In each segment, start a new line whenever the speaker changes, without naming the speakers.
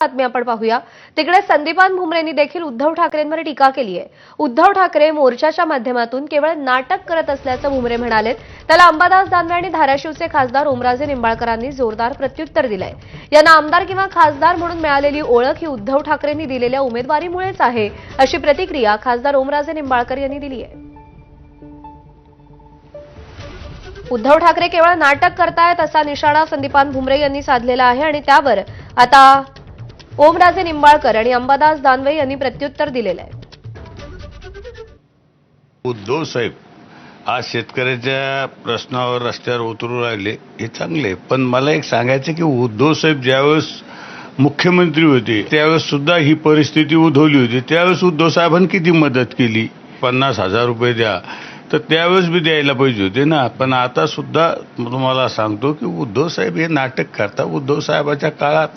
बातमी आपण पाहूया. तिकडे संदीपान भुमरेंनी देखील उद्धव ठाकरेंवर टीका केली आहे. उद्धव ठाकरे मोर्चाच्या माध्यमातून केवळ नाटक करत असल्याचं भुमरे म्हणालेत. त्याला अंबादास दानवे आणि धाराशिवचे खासदार ओमराजे निंबाळकरांनी जोरदार प्रत्युत्तर दिलंय. यांना आमदार किंवा खासदार म्हणून मिळालेली ओळख ही उद्धव ठाकरेंनी दिलेल्या उमेदवारीमुळेच आहे अशी प्रतिक्रिया खासदार ओमराजे निंबाळकर यांनी दिली आहे. उद्धव ठाकरे केवळ नाटक करतायत असा निशाणा संदीपान भुमरे यांनी साधलेला आहे आणि त्यावर आता ओमराजे निंबाळकर आणि अंबादास दानवे यांनी प्रत्युत्तर दिलेलं आहे.
उद्धव साहेब आज शेतकऱ्याच्या प्रश्नावर रस्त्यावर उतरू राहिले हे चांगले पण मला एक सांगायचं की उद्धव साहेब ज्यावेळेस मुख्यमंत्री होते त्यावेळेस सुद्धा ही परिस्थिती उद्भवली होती. त्यावेळेस उद्धव साहेबांनी किती मदत केली? पन्नास हजार रुपये द्या. तर त्यावेळेस बी द्यायला पाहिजे होते ना. पण आता सुद्धा तुम्हाला सांगतो की उद्धव साहेब हे नाटक करता उद्धव साहेबाच्या काळात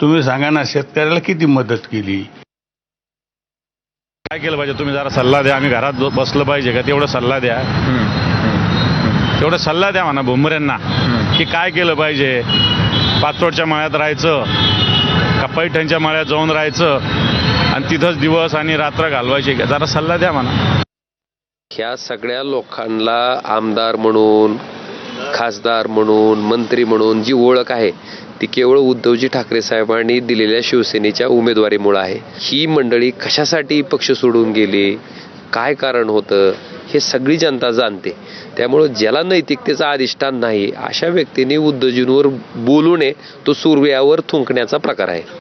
तुम्ही सांगा ना शेतकऱ्याला किती मदत केली?
काय केलं पाहिजे? तुम्ही जरा सल्ला द्या. आम्ही घरात बसलं पाहिजे का? तेवढं सल्ला द्या. तेवढं सल्ला द्या म्हणा भुमरेंना की काय केलं पाहिजे? पाचोडच्या माळ्यात राहायचं का पैठणच्या माळ्यात जाऊन राहायचं आणि तिथंच दिवस आणि रात्र घालवायचे. का जरा सल्ला द्या म्हणा.
ह्या सगळ्या लोकांना आमदार म्हणून खासदार म्हणून मंत्री म्हणून जी ओळख आहे ती केवळ उद्धवजी ठाकरे साहेबांनी दिलेल्या शिवसेनेच्या उमेदवारीमुळे आहे. ही मंडळी कशासाठी पक्ष सोडून गेली? काय कारण होतं? हे सगळी जनता जाणते. त्यामुळं ज्याला नैतिकतेचा अधिष्ठान नाही अशा व्यक्तीने उद्धवजींवर बोलू नये तो सूर्यावर थुंकण्याचा प्रकार आहे.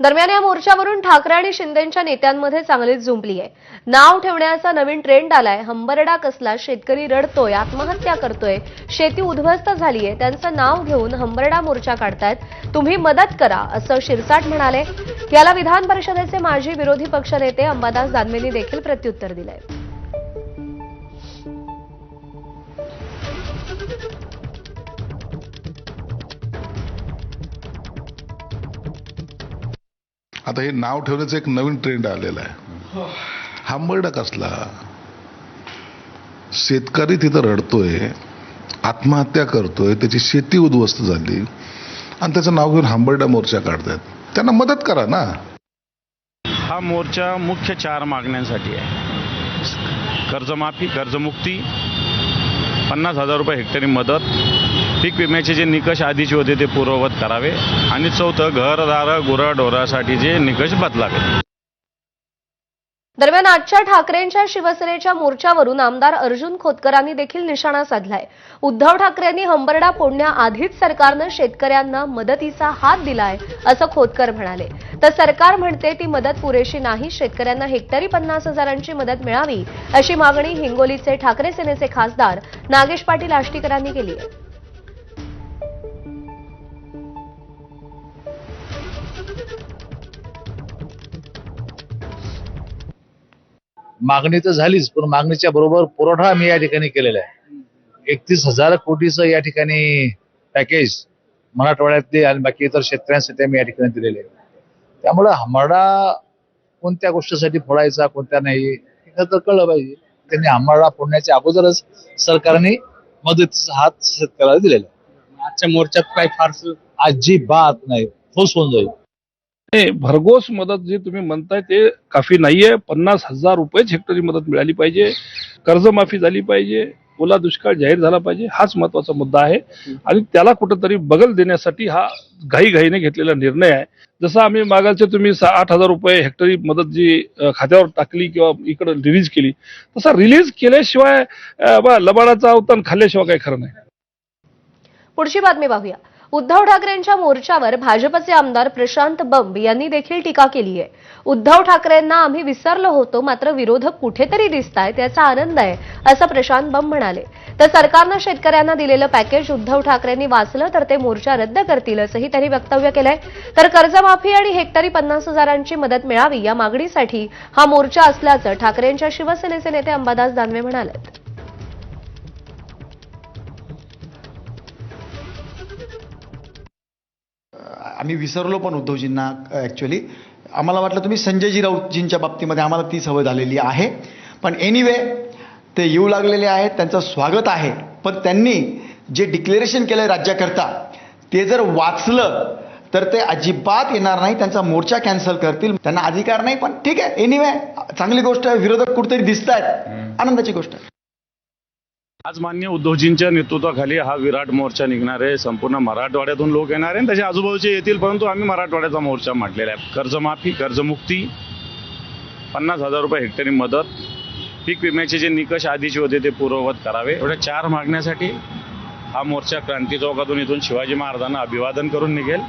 दरम्यान या मोर्चावरून ठाकरे आणि शिंदेच्या नेत्यांमध्ये चांगलीच झुंपली आहे. नाव ठेवण्याचा नवीन ट्रेंड आलाय. हंबरडा कसला शेतकरी रडतोय आत्महत्या करतोय शेती उद्ध्वस्त झालीय त्यांचं नाव घेऊन हंबरडा मोर्चा काढतायत. तुम्ही मदत करा असं शिरसाट म्हणाले. याला विधान परिषदेचे माजी विरोधी पक्षनेते अंबादास दानवेंनी देखील प्रत्युत्तर दिलंय.
आता हे नाव ठेवण्याचं एक नवीन ट्रेंड आलेला आहे. हांबरडा कसला? शेतकरी तिथं रडतोय आत्महत्या करतोय त्याची शेती उद्ध्वस्त झाली आणि त्याचं नाव घेऊन हांबरडा मोर्चा काढतात त्यांना मदत करा ना.
हा मोर्चा मुख्य चार मागण्यांसाठी आहे. कर्जमाफी कर्जमुक्ती पन्नास हजार रुपये हेक्टरी मदत पीक विम्याचे जे निकष आधीचे होते ते पूर्ववत करावे. आणि चौथं घरदार गुराढोरासाठी जे निकष बदलावे.
दरम्यान आजच्या ठाकरेंच्या शिवसेनेच्या मोर्चावरून आमदार अर्जुन खोतकरांनी देखील निशाणा साधलाय. उद्धव ठाकरेंनी हंबरडा फोडण्याआधीच सरकारनं शेतकऱ्यांना मदतीचा हात दिलाय असं खोतकर म्हणाले. तर सरकार म्हणते ती मदत पुरेशी नाही शेतकऱ्यांना हेक्टरी पन्नास हजारांची मदत मिळावी अशी मागणी हिंगोलीचे ठाकरे सेनेचे खासदार नागेश पाटील आष्टीकरांनी केली आहे.
मागणी तर झालीच पण मागणीच्या बरोबर पुरवठा आम्ही या ठिकाणी केलेला आहे. एकतीस हजार कोटीचं या ठिकाणी पॅकेज मराठवाड्यातले आणि बाकी इतर शेतकऱ्यांसाठी आम्ही या ठिकाणी दिलेले आहे. त्यामुळं हमाडा कोणत्या गोष्टीसाठी फोडायचा कोणत्या नाही हे तर कळलं पाहिजे. त्यांनी हमाडा फोडण्याच्या अगोदरच सरकारने मदतीचा हात शेतकऱ्याला दिलेला आहे.
आजच्या मोर्चात काय फारस?
अजिबात नाही. ठोस होऊन जाईल.
नाही भरघोस मदत जी तुम्ही म्हणताय ते काफी नाहीये. पन्नास हजार रुपयेच हेक्टरी मदत मिळाली पाहिजे. कर्जमाफी झाली पाहिजे. ओला दुष्काळ जाहीर झाला पाहिजे. हाच महत्त्वाचा मुद्दा आहे. आणि त्याला कुठंतरी बगल देण्यासाठी हा घाईघाईने घेतलेला निर्णय आहे. जसं आम्ही मागालचे तुम्ही आठ हजार रुपये हेक्टरी मदत जी खात्यावर टाकली किंवा इकडे रिलीज केली तसा रिलीज केल्याशिवाय बा, लबाडाचा अवतान खाल्ल्याशिवाय काही खरं नाही.
पुढची बातमी पाहूया. उद्धव ठाकरेंच्या मोर्चावर भाजपचे आमदार प्रशांत बंब यांनी देखील टीका केली आहे. उद्धव ठाकरेंना आम्ही विसरलो होतो मात्र विरोधक कुठेतरी दिसतायत याचा आनंद आहे असं प्रशांत बंब म्हणाले. तर सरकारनं शेतकऱ्यांना दिलेलं पॅकेज उद्धव ठाकरेंनी वाचलं तर ते मोर्चा रद्द करतील असंही त्यांनी वक्तव्य केलंय. तर कर्जमाफी आणि हेक्टरी पन्नास हजारांची मदत मिळावी या मागणीसाठी हा मोर्चा असल्याचं ठाकरेंच्या शिवसेनेचे नेते अंबादास दानवे म्हणाले
आम्ही विसरलो पण उद्धवजींना ॲक्च्युली आम्हाला वाटलं तुम्ही संजयजी राऊतजींच्या बाबतीमध्ये आम्हाला ती सवय झालेली आहे. पण एनिवे ते येऊ लागलेले आहेत त्यांचं स्वागत आहे. पण त्यांनी जे डिक्लेरेशन केलं राज्याकरता ते जर वाचलं तर ते अजिबात येणार नाही त्यांचा मोर्चा कॅन्सल करतील. त्यांना अधिकार नाही पण ठीक आहे. एनिवे चांगली गोष्ट आहे विरोधक कुठेतरी दिसत आहेत आनंदाची गोष्ट आहे.
आज मान्य उद्धवजींच्या नेतृत्वाखाली हा विराट मोर्चा निघणार आहे. संपूर्ण मराठवाड्यातून लोक येणार आहे आणि त्याच्या आजूबाजूचे येतील परंतु आम्ही मराठवाड्याचा मोर्चा म्हटलेला आहे. कर्जमाफी कर्जमुक्ती पन्नास हजार रुपये हेक्टरी मदत पीक विम्याचे जे निकष आधीचे होते ते पूर्ववत करावे. एवढ्या चार मागण्यासाठी हा मोर्चा क्रांती चौकातून इथून शिवाजी महाराजांना अभिवादन करून निघेल.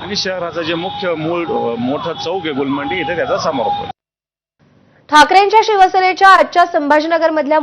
आणि शहराचं जे मुख्य मूळ अ, मोठं चौक आहे गुलमंडी इथे त्याचा समारोप होईल.
ठाकरेंच्या शिवसेनेच्या आजच्या संभाजीनगरमधल्या